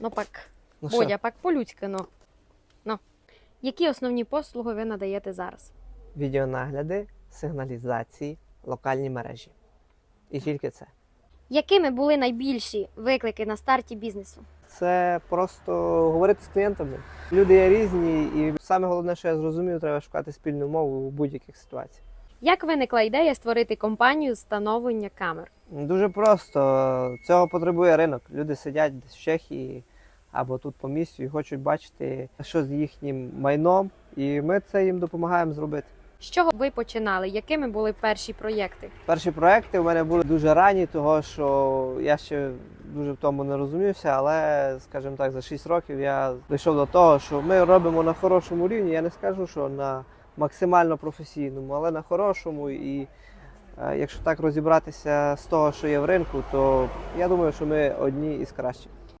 Ну пак, Ну, Бодя, пак по-людськи, ну. ну. Які основні послуги ви надаєте зараз? відеонагляди, сигналізації, локальні мережі. І тільки це. Якими були найбільші виклики на старті бізнесу? Це просто говорити з клієнтами. Люди є різні, і саме головне, що я зрозумів, треба шукати спільну мову у будь-яких ситуаціях. Як виникла ідея створити компанію з встановлення камер? Дуже просто цього потребує ринок. Люди сидять десь в Чехії або тут по місцю і хочуть бачити, що з їхнім майном, і ми це їм допомагаємо зробити. З чого ви починали? Якими були перші проєкти? Перші проекти у мене були дуже ранні, того що я ще дуже в тому не розумівся, але, скажімо так, за 6 років я дійшов до того, що ми робимо на хорошому рівні. Я не скажу, що на максимально професійному, але на хорошому. І е, якщо так розібратися з того, що є в ринку, то я думаю, що ми одні із кращих.